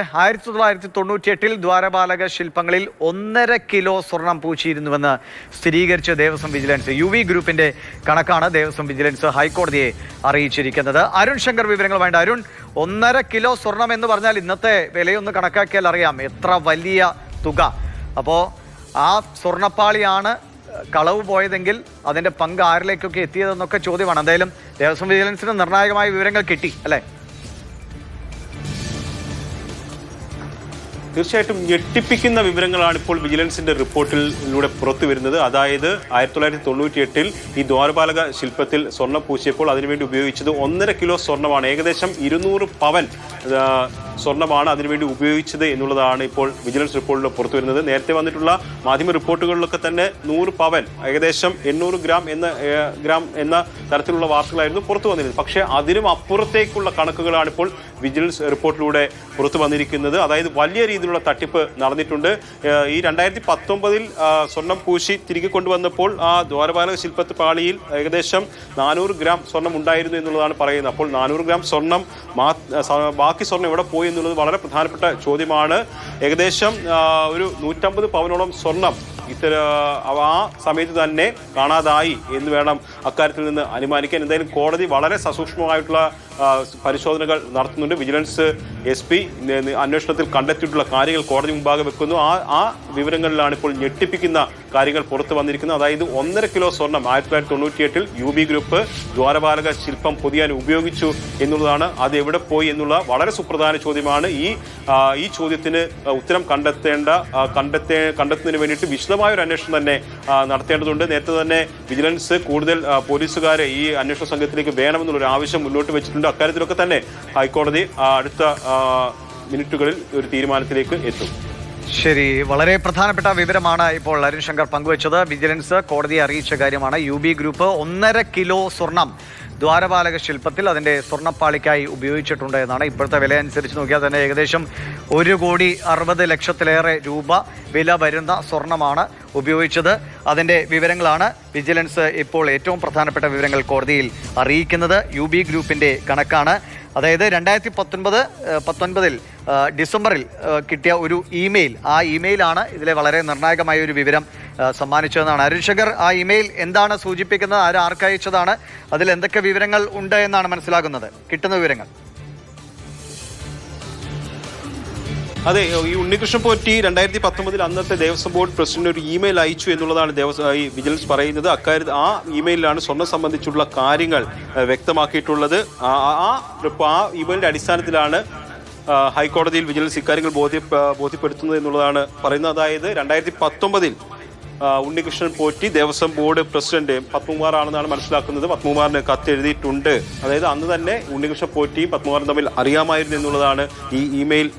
ആയിരത്തി തൊള്ളായിരത്തി തൊണ്ണൂറ്റി എട്ടിൽ ദ്വാരപാലക ശില്പങ്ങളിൽ ഒന്നര കിലോ സ്വർണം പൂച്ചിയിരുന്നുവെന്ന് സ്ഥിരീകരിച്ച ദേവസ്വം വിജിലൻസ്. യു വി ഗ്രൂപ്പിന്റെ കണക്കാണ് ദേവസ്വം വിജിലൻസ് ഹൈക്കോടതിയെ അറിയിച്ചിരിക്കുന്നത്. അരുൺ ശങ്കർ വിവരങ്ങൾ വേണ്ട. അരുൺ ഒന്നര കിലോ സ്വർണം എന്ന് പറഞ്ഞാൽ ഇന്നത്തെ വിലയൊന്ന് കണക്കാക്കിയാൽ അറിയാം. എത്ര വലിയ തുക. അപ്പോൾ ആ സ്വർണപ്പാളിയാണ് കളവ് പോയതെങ്കിൽ അതിന്റെ പങ്ക് ആരിലേക്കൊക്കെ എത്തിയതെന്നൊക്കെ ചോദ്യമാണ്. എന്തായാലും ദേവസ്വം വിജിലൻസിന് നിർണായകമായ വിവരങ്ങൾ കിട്ടി അല്ലേ? തീർച്ചയായിട്ടും ഞെട്ടിപ്പിക്കുന്ന വിവരങ്ങളാണ് ഇപ്പോൾ വിജിലൻസിന്റെ റിപ്പോർട്ടിലൂടെ പുറത്തു വരുന്നത്. അതായത് ആയിരത്തി തൊള്ളായിരത്തി തൊണ്ണൂറ്റി എട്ടിൽ ഈ ദ്വാരപാലക ശില്പത്തിൽ സ്വർണം പൂശിയപ്പോൾ അതിനുവേണ്ടി ഉപയോഗിച്ചത് ഒന്നര കിലോ സ്വർണമാണ്. ഏകദേശം ഇരുന്നൂറ് പവൻ സ്വർണമാണ് അതിനുവേണ്ടി ഉപയോഗിച്ചത് എന്നുള്ളതാണ് ഇപ്പോൾ വിജിലൻസ് റിപ്പോർട്ടിൽ പുറത്തു വരുന്നത് നേരത്തെ വന്നിട്ടുള്ള മാധ്യമ റിപ്പോർട്ടുകളിലൊക്കെ തന്നെ നൂറ് പവൻ ഏകദേശം എണ്ണൂറ് ഗ്രാം എന്ന ഗ്രാം എന്ന തരത്തിലുള്ള വാർത്തകളായിരുന്നു പുറത്തു വന്നിരുന്നത്. പക്ഷേ അതിനും അപ്പുറത്തേക്കുള്ള കണക്കുകളാണ് ഇപ്പോൾ വിജിലൻസ് റിപ്പോർട്ടിലൂടെ പുറത്തു വന്നിരിക്കുന്നത്. അതായത് വലിയ രീതിയിലുള്ള തട്ടിപ്പ് നടന്നിട്ടുണ്ട്. ഈ രണ്ടായിരത്തി പത്തൊമ്പതിൽ സ്വർണം പൂശി തിരികെ കൊണ്ടുവന്നപ്പോൾ ആ ദ്വാരപാലക ശില്പത്ത് പാളിയിൽ ഏകദേശം നാനൂറ് ഗ്രാം സ്വർണം ഉണ്ടായിരുന്നു എന്നുള്ളതാണ് പറയുന്നത്. അപ്പോൾ നാനൂറ് ഗ്രാം സ്വർണം ബാക്കി സ്വർണം എവിടെ പോയി എന്നുള്ളത് വളരെ പ്രധാനപ്പെട്ട ചോദ്യമാണ്. ഏകദേശം ഒരു നൂറ്റമ്പത് പവനോളം സ്വർണം ഇത്തര ആ സമയത്ത് തന്നെ കാണാതായി എന്ന് വേണം അക്കാര്യത്തിൽ നിന്ന് അനുമാനിക്കാൻ. എന്തായാലും കോടതി വളരെ സസൂക്ഷ്മമായിട്ടുള്ള പരിശോധനകൾ നടത്തുന്നുണ്ട്. വിജിലൻസ് എസ് പി അന്വേഷണത്തിൽ കണ്ടെത്തിയിട്ടുള്ള കാര്യങ്ങൾ കോടതി മുമ്പാകെ വെക്കുന്നു. ആ ആ വിവരങ്ങളിലാണ് ഇപ്പോൾ ഞെട്ടിപ്പിക്കുന്ന കാര്യങ്ങൾ പുറത്തു വന്നിരിക്കുന്നത്. അതായത് ഒന്നര കിലോ സ്വർണം ആയിരത്തി തൊള്ളായിരത്തി തൊണ്ണൂറ്റിയെട്ടിൽ യു ബി ഗ്രൂപ്പ് ദ്വാരപാലക ശില്പം പൊതിയാൻ ഉപയോഗിച്ചു എന്നുള്ളതാണ്. അത് എവിടെ പോയി എന്നുള്ള വളരെ സുപ്രധാന ചോദ്യമാണ്. ഈ ഈ ചോദ്യത്തിന് ഉത്തരം കണ്ടെത്തേണ്ട കണ്ടെത്തേ കണ്ടെത്തുന്നതിന് വേണ്ടിയിട്ട് വിശദമായ ഒരു അന്വേഷണം തന്നെ നടത്തേണ്ടതുണ്ട്. നേരത്തെ തന്നെ വിജിലൻസ് കൂടുതൽ പോലീസുകാരെ ഈ അന്വേഷണ സംഘത്തിലേക്ക് വേണമെന്നുള്ളൊരു ആവശ്യം മുന്നോട്ട് വെച്ചിട്ടുണ്ട്. അക്കാര്യത്തിലൊക്കെ തന്നെ ഹൈക്കോടതി അടുത്ത മിനിറ്റുകളിൽ ഒരു തീരുമാനത്തിലേക്ക് എത്തും. ശരി വളരെ പ്രധാനപ്പെട്ട വിവരമാണ് ഇപ്പോൾ അരുൺ ശങ്കർ പങ്കുവച്ചത്. വിജിലൻസ് കോടതിയെ അറിയിച്ച കാര്യമാണ്. യു ബി ഗ്രൂപ്പ് ഒന്നര കിലോ സ്വർണം ദ്വാരപാലക ശില്പത്തിൽ അതിന്റെ സ്വർണപ്പാളിക്കായി ഉപയോഗിച്ചിട്ടുണ്ട് എന്നാണ് ഇപ്പോഴത്തെ വില അനുസരിച്ച് നോക്കിയാൽ തന്നെ ഏകദേശം ഒരു കോടി അറുപത് ലക്ഷത്തിലേറെ രൂപ വില വരുന്ന സ്വർണമാണ് ഉപയോഗിച്ചത്. അതിന്റെ വിവരങ്ങളാണ് വിജിലൻസ് ഇപ്പോൾ ഏറ്റവും പ്രധാനപ്പെട്ട വിവരങ്ങൾ കോടതിയിൽ അറിയിക്കുന്നത്. യു ബി ഗ്രൂപ്പിന്റെ കണക്കാണ്. അതായത് രണ്ടായിരത്തി പത്തൊൻപത് പത്തൊൻപതിൽ ഡിസംബറിൽ കിട്ടിയ ഒരു ഇമെയിൽ ആ ഇമെയിലാണ് ഇതിലെ വളരെ നിർണായകമായ ഒരു വിവരം സമ്മാനിച്ചതെന്നാണ്. അരുൺ ശങ്കർ ആ ഇമെയിൽ എന്താണ് സൂചിപ്പിക്കുന്നത്? ആര് ആർക്കയച്ചതാണ്? അതിൽ എന്തൊക്കെ വിവരങ്ങൾ ഉണ്ട് എന്നാണ് മനസ്സിലാകുന്നത്. കിട്ടുന്ന വിവരങ്ങൾ. അതെ ഈ ഉണ്ണികൃഷ്ണൻ പോറ്റി രണ്ടായിരത്തി പത്തൊമ്പതിൽ അന്നത്തെ ദേവസ്വം ബോർഡ് പ്രസിഡന്റ് ഒരു ഇമെയിൽ അയച്ചു എന്നുള്ളതാണ് ദേവസ്വം ഈ വിജിലൻസ് പറയുന്നത്. അക്കാര്യത്തിൽ ആ ഇമെയിലാണ് സ്വർണം സംബന്ധിച്ചുള്ള കാര്യങ്ങൾ വ്യക്തമാക്കിയിട്ടുള്ളത്. ആ ആ ഇമെയിലിന്റെ അടിസ്ഥാനത്തിലാണ് ഹൈക്കോടതിയിൽ വിജിലൻസ് ഇക്കാര്യങ്ങൾ ബോധ്യ ബോധ്യപ്പെടുത്തുന്നത് എന്നുള്ളതാണ് പറയുന്നത്. അതായത് രണ്ടായിരത്തി പത്തൊമ്പതിൽ ഉണ്ണികൃഷ്ണൻ പോറ്റി ദേവസ്വം ബോർഡ് പ്രസിഡന്റ് പത്മകുമാർ ആണെന്നാണ് മനസ്സിലാക്കുന്നത്. പത്മകുമാറിന് കത്തെഴുതിയിട്ടുണ്ട്. അതായത് അന്ന് തന്നെ ഉണ്ണികൃഷ്ണൻ പോറ്റിയും പത്മകുമാറും തമ്മിൽ അറിയാമായിരുന്നു എന്നുള്ളതാണ് ഈ ഇമെയിൽ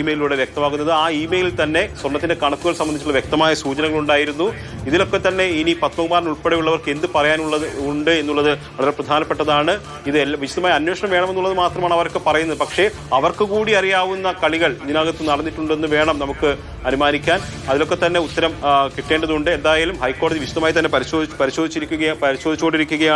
ഇമെയിലിലൂടെ വ്യക്തമാക്കുന്നത് ആ ഇമെയിലിൽ തന്നെ സ്വർണത്തിന്റെ കണക്കുകൾ സംബന്ധിച്ചുള്ള വ്യക്തമായ സൂചനകൾ ഉണ്ടായിരുന്നു ഇതിലൊക്കെ തന്നെ ഇനി പത്മകുമാരൻ ഉൾപ്പെടെയുള്ളവർക്ക് എന്ത് പറയാനുള്ളത് ഉണ്ട് എന്നുള്ളത് വളരെ പ്രധാനപ്പെട്ടതാണ്. ഇത് വിശദമായ അന്വേഷണം വേണമെന്നുള്ളത് മാത്രമാണ് അവർക്ക് പറയുന്നത്. പക്ഷേ അവർക്ക് കൂടി അറിയാവുന്ന കളികൾ ഇതിനകത്ത് നടന്നിട്ടുണ്ടെന്ന് വേണം നമുക്ക് അനുമാനിക്കാൻ. അതിലൊക്കെ തന്നെ ഉത്തരം കിട്ടേണ്ടതുണ്ട്. എന്തായാലും ഹൈക്കോടതി വിശദമായി തന്നെ പരിശോധിച്ച് പരിശോധിച്ചിരിക്കുക പരിശോധിച്ചുകൊണ്ടിരിക്കുകയാണ്.